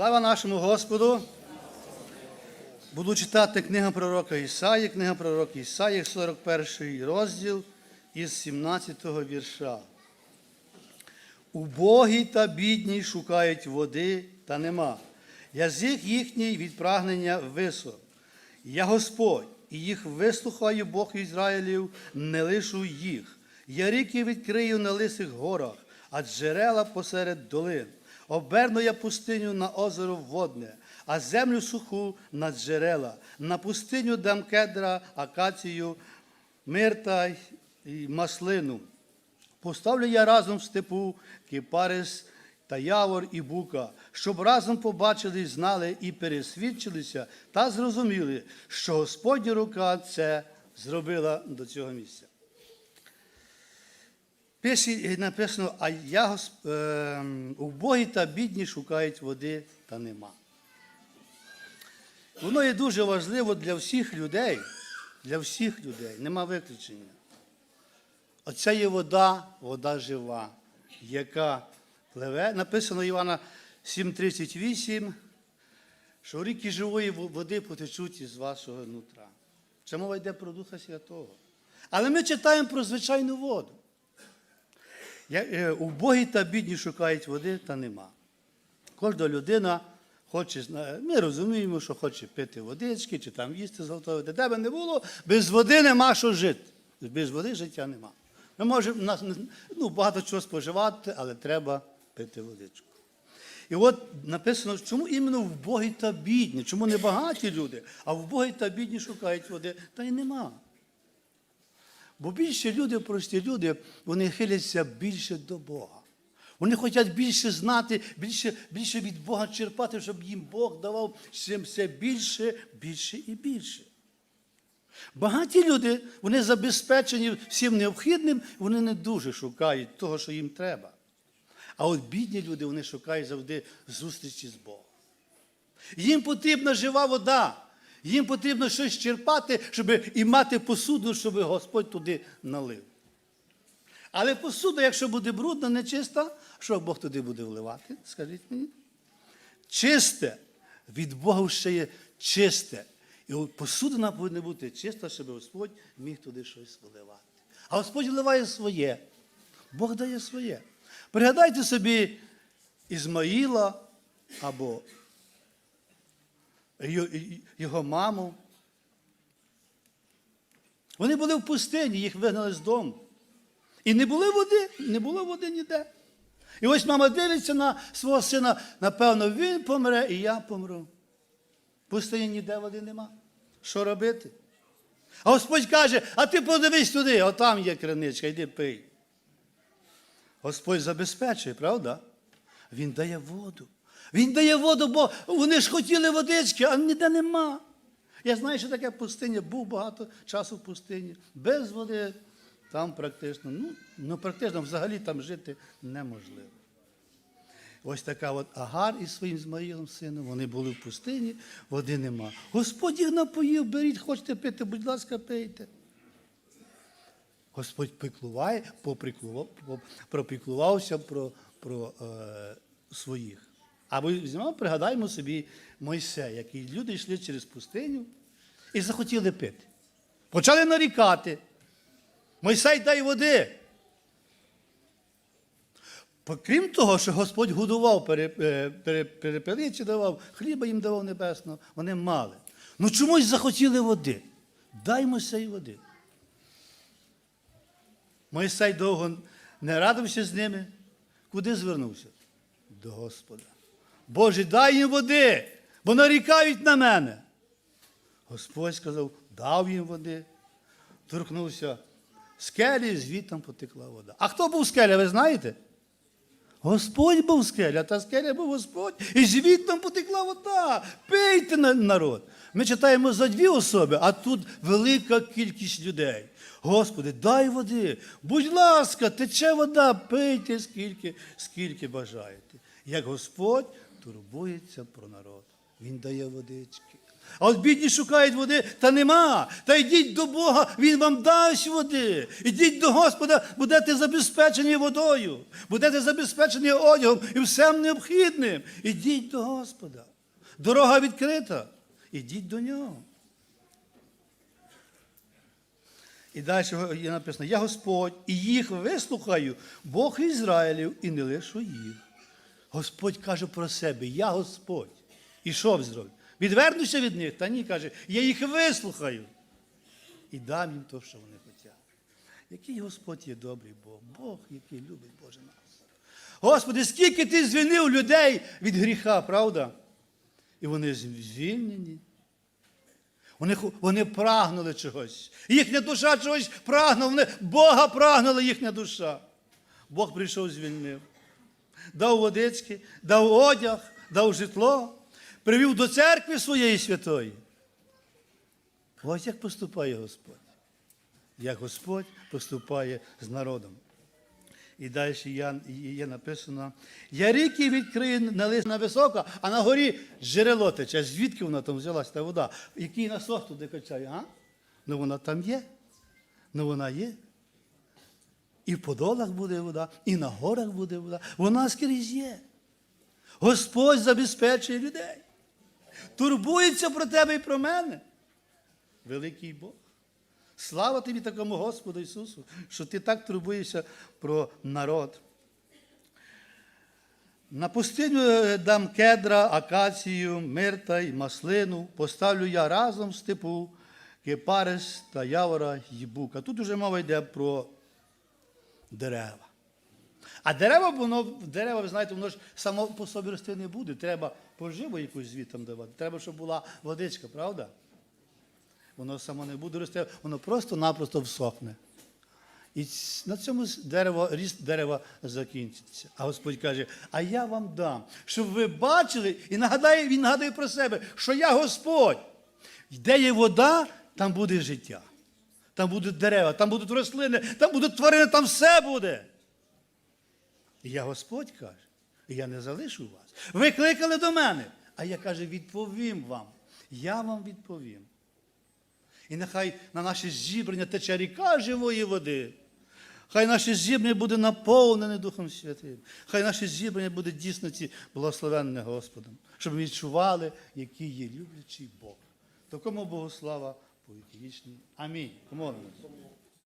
Слава нашому Господу! Буду читати книгу пророка Ісаї, книга пророка Ісаї, 41 розділ із 17 вірша. Убогі та бідні шукають води, та нема. Язик їхній від прагнення висок. Я Господь, і їх вислухаю Бог Ізраїлів, не лишу їх. Я ріки відкрию на лисих горах, а джерела посеред долин. Оберну я пустиню на озеро водне, а землю суху на джерела, на пустиню дам кедра, акацію, мирта і маслину. Поставлю я разом в степу кипарис та явор і бука, щоб разом побачили, знали і пересвідчилися та зрозуміли, що Господня рука це зробила до цього місця. Пише, написано, а я е, убогі та бідні шукають води, та нема. Воно є дуже важливо для всіх людей, для всіх людей, нема виключення. Оце є вода, вода жива, яка пливе. Написано Івана 7,38, що ріки живої води потечуть із вашого нутра. Це мова йде про Духа Святого. Але ми читаємо про звичайну воду. Е, Убогі та бідні шукають води, та нема. Кожна людина хоче, ми розуміємо, що хоче пити водички, чи там їсти зготовити. Де би не було, без води нема що жити. Без води життя нема. Ми можемо ну, багато чого споживати, але треба пити водичку. І от написано, чому іменно вбогі та бідні, чому не багаті люди, а вбогі та бідні шукають води, та й нема. Бо більше люди, прості люди, вони хиляться більше до Бога. Вони хочуть більше знати, більше, більше від Бога черпати, щоб їм Бог давав все більше, більше і більше. Багаті люди, вони забезпечені всім необхідним, вони не дуже шукають того, що їм треба. А от бідні люди, вони шукають завжди зустрічі з Богом. Їм потрібна жива вода. Їм потрібно щось черпати, щоб і мати посуду, щоб Господь туди налив. Але посуда, якщо буде брудна, нечиста, що Бог туди буде вливати? Скажіть мені. Чисте. Від Бога ще є чисте. І посудина повинна бути чиста, щоб Господь міг туди щось вливати. А Господь вливає своє. Бог дає своє. Пригадайте собі Ізмаїла або його маму. Вони були в пустині, їх вигнали з дому. І не було води, не було води ніде. І ось мама дивиться на свого сина, напевно, він помре, і я помру. В пустині ніде води нема. Що робити? А Господь каже, а ти подивись туди, отам є криничка, йди пий. Господь забезпечує, правда? Він дає воду. Він дає воду, бо вони ж хотіли водички, а ніде нема. Я знаю, що таке пустиня, був багато часу в пустині. Без води там практично, ну, ну практично взагалі там жити неможливо. Ось така от Агар із своїм Змаїлом сином, вони були в пустині, води нема. Господь їх напоїв, беріть, хочете пити, будь ласка, пийте. Господь піклуває, пропіклувався про, про е, своїх. А ми візьмемо, пригадаємо собі Мойсея, який люди йшли через пустиню і захотіли пити. Почали нарікати. Мойсей дай води. Крім того, що Господь годував, е, давав, хліба їм давав небесного, вони мали. Ну чомусь захотіли води. Дай Мойсей води. Мойсей довго не радився з ними. Куди звернувся? До Господа. Боже, дай їм води, бо нарікають на мене. Господь сказав, дав їм води, торкнувся скелі, звідтам потекла вода. А хто був скеля, ви знаєте? Господь був скеля, та скеля був Господь, і звідтам потекла вода. Пийте народ. Ми читаємо за дві особи, а тут велика кількість людей. Господи, дай води. Будь ласка, тече вода, пийте скільки, скільки бажаєте. Як Господь турбується про народ. Він дає водички. А от бідні шукають води, та нема. Та йдіть до Бога, Він вам дасть води. Ідіть до Господа, будете забезпечені водою, будете забезпечені одягом і всім необхідним. Ідіть до Господа. Дорога відкрита. Ідіть до нього. І далі є написано: Я Господь, і їх вислухаю, Бог Ізраїлів, і не лишу їх. Господь каже про себе, я Господь. І що б зроблю? Відвернуся від них, та ні, каже, я їх вислухаю і дам їм те, що вони хочуть. Який Господь є добрий Бог, Бог, який любить Боже нас. Господи, скільки ти звільнив людей від гріха, правда? І вони звільнені. Вони, вони прагнули чогось. Їхня душа чогось прагнула, вони Бога прагнула їхня душа. Бог прийшов, звільнив. Дав водички, дав одяг, дав житло, привів до церкви своєї святої. Ось як поступає Господь. Як Господь поступає з народом. І далі є, написано: я ріки відкрию на лист на високо, а на горі джерело тече. Звідки вона там взялась та вода? Який насос туди качає, а? Ну вона там є. Ну вона є. І в подолах буде вода, і на горах буде вода. Вона скрізь є. Господь забезпечує людей. Турбується про тебе і про мене. Великий Бог. Слава тобі такому Господу Ісусу, що ти так турбуєшся про народ. На пустиню е, дам кедра, акацію, мирта й маслину, поставлю я разом степу, кипарис та явора й бука. Тут уже мова йде про дерева. А дерева, воно, дерева, ви знаєте, воно ж само по собі рости не буде. Треба поживу якусь звітом давати. Треба, щоб була водичка, правда? Воно само не буде рости, воно просто-напросто всохне. І на цьому дерево, ріст дерева закінчиться. А Господь каже: А я вам дам, щоб ви бачили, і нагадає, він нагадує про себе, що я Господь. Де є вода, там буде життя. Там будуть дерева, там будуть рослини, там будуть тварини, там все буде. І я Господь каже, я не залишу вас. Ви кликали до мене, а я каже, відповім вам. Я вам відповім. І нехай на наші зібрання тече ріка живої води. Хай наше зібрання буде наповнене Духом Святим. Хай наше зібрання буде дійсно ці благословенне Господом, щоб ми відчували, який є люблячий Бог. Такому Богу слава politikisten. Come on.